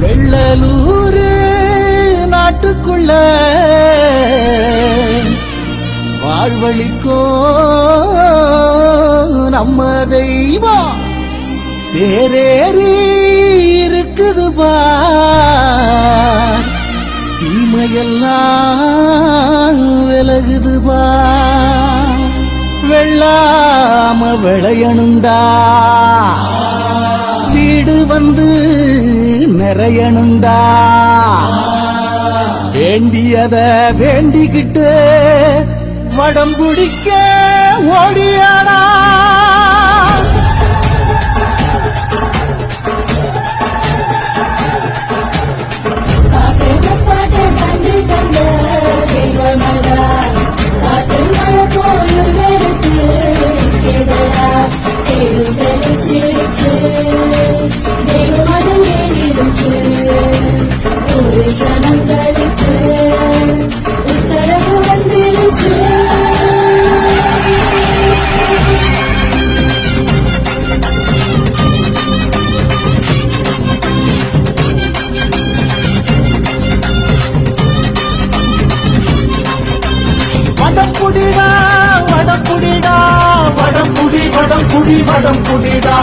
வெள்ளலூரு நாட்டுக்குள்ள வாழ்வழிக்கோ நம்ம தெய்வம். தேரேறி இருக்குது பார் தீமையெல்லாம் விலகுது பார் வெள்ளாம விளையணுண்டா. வீடு வந்து நிறையணுண்டா. வேண்டியத வேண்டிக்கிட்டு வடம் பிடிக்க வடப்புடி வடப்புடிடா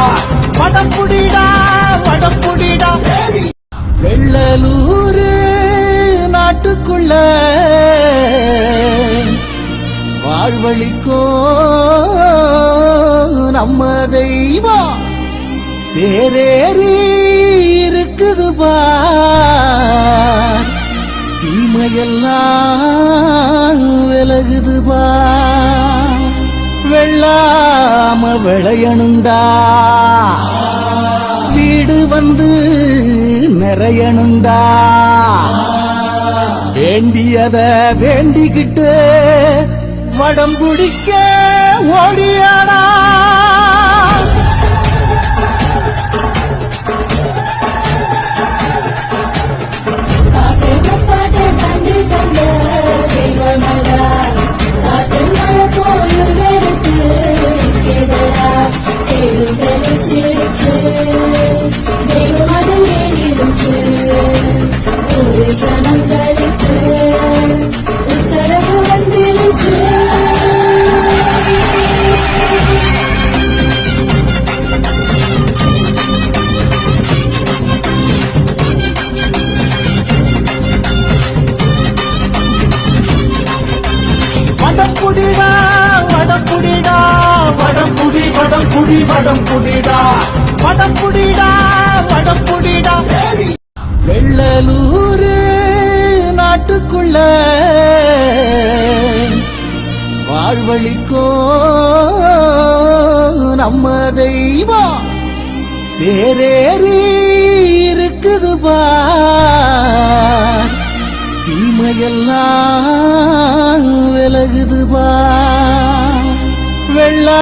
வடப்புடிடா வடப்புடிடா வெள்ளலூரு நாட்டுக்குள்ள வாழ்வழிக்கோ நம்ம தெய்வம். தேரேறி இருக்குது பா. தீமையெல்லாம் விலகுது பா. வெள்ளாம விளையணுண்டா வீடு வந்து நிறையணுண்டா. வேண்டியத வேண்டிக்கிட்டு வடம் பிடிக்க say குடி வடம் புடிடா. வடம் புடிடா வடம் புடிடா. வெள்ளலூரு நாட்டுக்குள்ள வாழ்வழிக்கோ நம்ம தெய்வம். தேரேறி இருக்குது பார் தீமையெல்லாம் விலகுது பார் வெள்ள